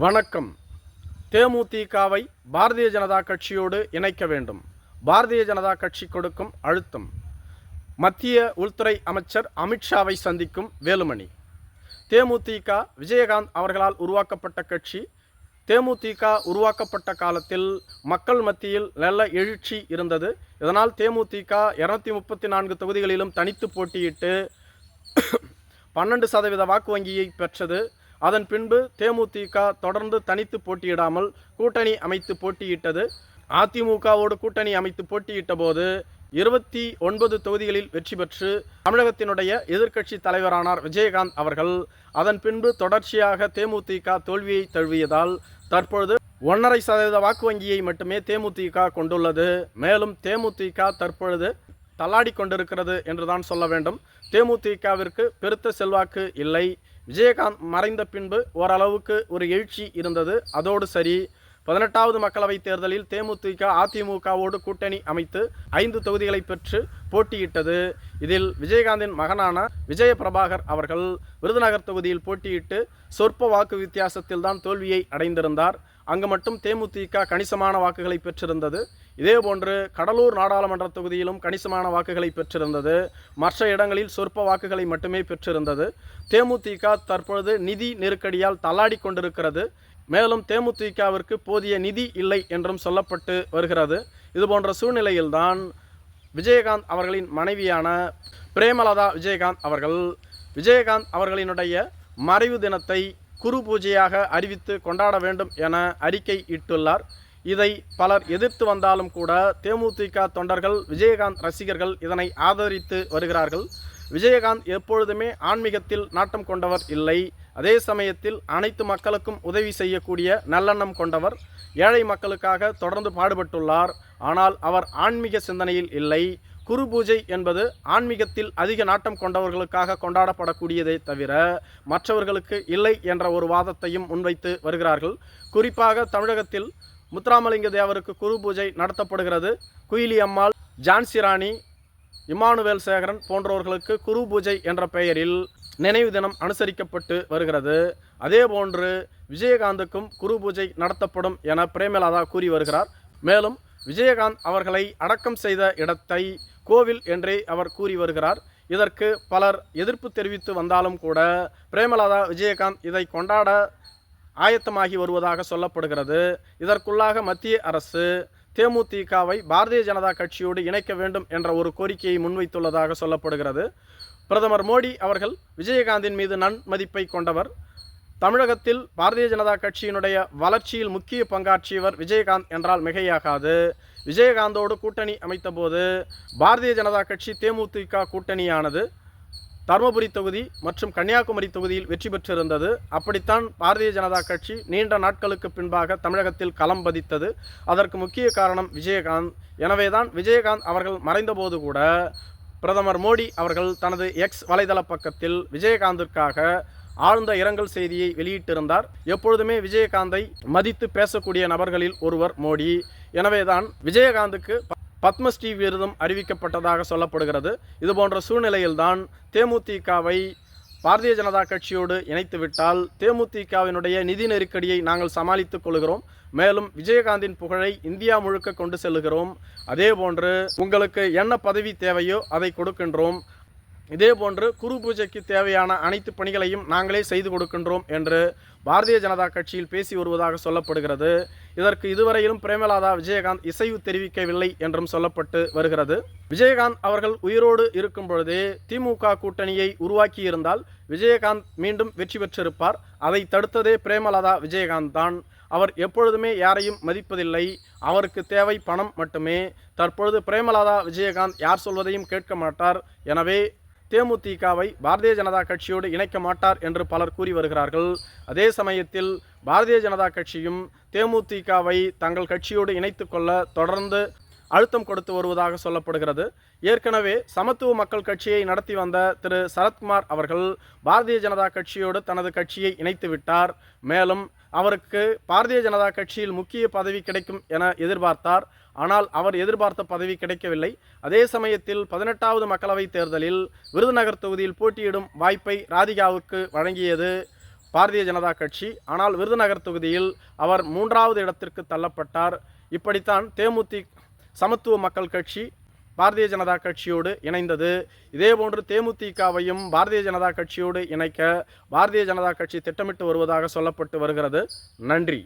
வணக்கம். தேமுதிகவை பாரதிய ஜனதா கட்சியோடு இணைக்க வேண்டும். பாரதிய ஜனதா கட்சி கொடுக்கும் அழுத்தம். மத்திய உள்துறை அமைச்சர் அமித்ஷாவை சந்திக்கும் வேலுமணி. தேமுதிக விஜயகாந்த் அவர்களால் உருவாக்கப்பட்ட கட்சி தேமுதிக உருவாக்கப்பட்ட காலத்தில் மக்கள் மத்தியில் நல்ல எழுச்சி இருந்தது. இதனால் தேமுதிக இரநூத்தி முப்பத்தி நான்கு தொகுதிகளிலும் தனித்து போட்டியிட்டு பன்னெண்டு சதவீத வாக்கு வங்கியை பெற்றது. அதன் பின்பு தேமுதிக தொடர்ந்து தனித்து போட்டியிடாமல் கூட்டணி அமைத்து போட்டியிட்டது. அதிமுகவோடு கூட்டணி அமைத்து போட்டியிட்ட போது இருபத்தி ஒன்பது தொகுதிகளில் வெற்றி பெற்று தமிழகத்தினுடைய எதிர்க்கட்சி தலைவரானார் விஜயகாந்த் அவர்கள். அதன் பின்பு தொடர்ச்சியாக தேமுதிக தோல்வியை தழுவியதால் தற்பொழுது ஒன்றரை சதவீத வாக்கு வங்கியை மட்டுமே தேமுதிக கொண்டுள்ளது. மேலும் தேமுதிக தற்பொழுது தள்ளாடி கொண்டிருக்கிறது என்றுதான் சொல்ல வேண்டும். தேமுதிகவிற்கு பெருத்த செல்வாக்கு இல்லை. விஜயகாந்த் மறைந்த பின்பு ஓரளவுக்கு ஒரு எழுச்சி இருந்தது. அதோடு சரி பதினெட்டாவது மக்களவைத் தேர்தலில் தேமுதிக அதிமுகவோடு கூட்டணி அமைத்து ஐந்து தொகுதிகளை பெற்று போட்டியிட்டது. இதில் விஜயகாந்தின் மகனான விஜய பிரபாகர் அவர்கள் விருதுநகர் தொகுதியில் போட்டியிட்டு சொற்ப வாக்கு வித்தியாசத்தில்தான் தோல்வியை அடைந்திருந்தார். அங்கு மட்டும் தேமுதிக கணிசமான வாக்குகளை பெற்றிருந்தது. இதேபோன்று கடலூர் நாடாளுமன்ற தொகுதியிலும் கணிசமான வாக்குகளை பெற்றிருந்தது. மற்ற இடங்களில் சொற்ப வாக்குகளை மட்டுமே பெற்றிருந்தது. தேமுதிக தற்பொழுது நிதி நெருக்கடியால் தள்ளாடி கொண்டிருக்கிறது. மேலும் தேமுதிகவிற்கு போதிய நிதி இல்லை என்றும் சொல்லப்பட்டு வருகிறது. இதுபோன்ற சூழ்நிலையில்தான் விஜயகாந்த் அவர்களின் மனைவியான பிரேமலதா விஜயகாந்த் அவர்கள் விஜயகாந்த் அவர்களினுடைய மறைவு தினத்தை குரு பூஜையாக அறிவித்து கொண்டாட வேண்டும் என அறிக்கை இட்டுள்ளார். இதை பலர் எதிர்த்து வந்தாலும் கூட தேமுதிக தொண்டர்கள் விஜயகாந்த் ரசிகர்கள் இதனை ஆதரித்து வருகிறார்கள். விஜயகாந்த் எப்பொழுதுமே ஆன்மீகத்தில் நாட்டம் கொண்டவர் இல்லை. அதே சமயத்தில் அனைத்து மக்களுக்கும் உதவி செய்யக்கூடிய நல்லெண்ணம் கொண்டவர் ஏழை மக்களுக்காக தொடர்ந்து பாடுபட்டுள்ளார். ஆனால் அவர் ஆன்மீக சிந்தனையில் இல்லை. குரு பூஜை என்பது ஆன்மீகத்தில் அதிக நாட்டம் கொண்டவர்களுக்காக கொண்டாடப்படக்கூடியதை தவிர மற்றவர்களுக்கு இல்லை என்ற ஒரு வாதத்தையும் முன்வைத்து வருகிறார்கள். குறிப்பாக தமிழகத்தில் முத்துராமலிங்க தேவருக்கு குரு பூஜை நடத்தப்படுகிறது. குயிலி அம்மாள் ஜான்சி ராணி இமானுவேல் சேகரன் போன்றவர்களுக்கு குரு பூஜை என்ற பெயரில் நினைவு தினம் அனுசரிக்கப்பட்டு வருகிறது. அதேபோன்று விஜயகாந்துக்கும் குரு பூஜை நடத்தப்படும் என பிரேமலாதா கூறி வருகிறார். மேலும் விஜயகாந்த் அவர்களை அடக்கம் செய்த இடத்தை கோவில் என்றே அவர் கூறி வருகிறார். இதற்கு பலர் எதிர்ப்பு தெரிவித்து வந்தாலும் கூட பிரேமலதா விஜயகாந்த் இதை கொண்டாட ஆயத்தமாகி வருவதாக சொல்லப்படுகிறது. இதற்குள்ளாக மத்திய அரசு தேமுதிகவை பாரதிய ஜனதா கட்சியோடு இணைக்க வேண்டும் என்ற ஒரு கோரிக்கையை முன்வைத்துள்ளதாக சொல்லப்படுகிறது. பிரதமர் மோடி அவர்கள் விஜயகாந்தின் மீது நன்மதிப்பை கொண்டவர். தமிழகத்தில் பாரதிய ஜனதா கட்சியினுடைய வளர்ச்சியில் முக்கிய பங்காற்றியவர் விஜயகாந்த் என்றால் மிகையாகாது. விஜயகாந்தோடு கூட்டணி அமைத்தபோது பாரதிய ஜனதா கட்சி தேமுதிக கூட்டணியானது தருமபுரி தொகுதி மற்றும் கன்னியாகுமரி தொகுதியில் வெற்றி பெற்றிருந்தது. அப்படித்தான் பாரதிய ஜனதா கட்சி நீண்ட நாட்களுக்கு பின்பாக தமிழகத்தில் களம் பதித்தது. அதற்கு முக்கிய காரணம் விஜயகாந்த். எனவேதான் விஜயகாந்த் அவர்கள் மறைந்தபோது கூட பிரதமர் மோடி அவர்கள் தனது எக்ஸ் வலைதள பக்கத்தில் விஜயகாந்திற்காக ஆழ்ந்த இரங்கல் செய்தியை வெளியிட்டிருந்தார். எப்பொழுதுமே விஜயகாந்தை மதித்து பேசக்கூடிய நபர்களில் ஒருவர் மோடி. எனவேதான் விஜயகாந்துக்கு பத்மஸ்ரீ விருதும் அறிவிக்கப்பட்டதாக சொல்லப்படுகிறது. இது போன்ற சூழ்நிலையில்தான் தேமுதிகவை பாரதிய ஜனதா கட்சியோடு இணைத்துவிட்டால் தேமுதிகவினுடைய நிதி நெருக்கடியை நாங்கள் சமாளித்துக் கொள்கிறோம். மேலும் விஜயகாந்தின் புகழை இந்தியா முழுக்க கொண்டு செல்லுகிறோம். அதேபோன்று உங்களுக்கு என்ன பதவி தேவையோ அதை கொடுக்கின்றோம். இதே போன்று குரு பூஜைக்கு தேவையான அனைத்து பணிகளையும் நாங்களே செய்து கொடுக்கின்றோம் என்று பாரதிய ஜனதா கட்சியில் பேசி வருவதாக சொல்லப்படுகிறது. இதற்கு இதுவரையிலும் பிரேமலாதா விஜயகாந்த் இசைவு தெரிவிக்கவில்லை என்றும் சொல்லப்பட்டு வருகிறது. விஜயகாந்த் அவர்கள் உயிரோடு இருக்கும் பொழுதே திமுக கூட்டணியை உருவாக்கியிருந்தால் விஜயகாந்த் மீண்டும் வெற்றி பெற்றிருப்பார். அதை தடுத்ததே பிரேமலாதா விஜயகாந்த் தான். அவர் எப்பொழுதுமே யாரையும் மதிப்பதில்லை. அவருக்கு தேவை பணம் மட்டுமே. தற்பொழுது பிரேமலாதா விஜயகாந்த் யார் சொல்வதையும் கேட்க மாட்டார். எனவே தேமுதிகவை பாரதிய ஜனதா கட்சியோடு இணைக்க மாட்டார் என்று பலர் கூறி வருகிறார்கள். அதே சமயத்தில் பாரதிய ஜனதா கட்சியும் தேமுதிகவை தங்கள் கட்சியோடு இணைத்து கொள்ள தொடர்ந்து அழுத்தம் கொடுத்து வருவதாக சொல்லப்படுகிறது. ஏற்கனவே சமத்துவ மக்கள் கட்சியை நடத்தி வந்த திரு. சரத்குமார் அவர்கள் பாரதிய ஜனதா கட்சியோடு தனது கட்சியை இணைத்து விட்டார். மேலும் அவருக்கு பாரதிய ஜனதா கட்சியில் முக்கிய பதவி கிடைக்கும் என எதிர்பார்த்தார். ஆனால் அவர் எதிர்பார்த்த பதவி கிடைக்கவில்லை. அதே சமயத்தில் பதினெட்டாவது மக்களவைத் தேர்தலில் விருதுநகர் தொகுதியில் போட்டியிடும் வாய்ப்பை ராதிகாவுக்கு வழங்கியது பாரதிய ஜனதா கட்சி. ஆனால் விருதுநகர் தொகுதியில் அவர் மூன்றாவது இடத்திற்கு தள்ளப்பட்டார். இப்படித்தான் தேமுதி சமத்துவ மக்கள் கட்சி பாரதிய ஜனதா கட்சியோடு இணைந்தது. இதேபோன்று தேமுதிகவையும் பாரதிய ஜனதா கட்சியோடு இணைக்க பாரதிய ஜனதா கட்சி திட்டமிட்டு வருவதாக சொல்லப்பட்டு வருகிறது. நன்றி.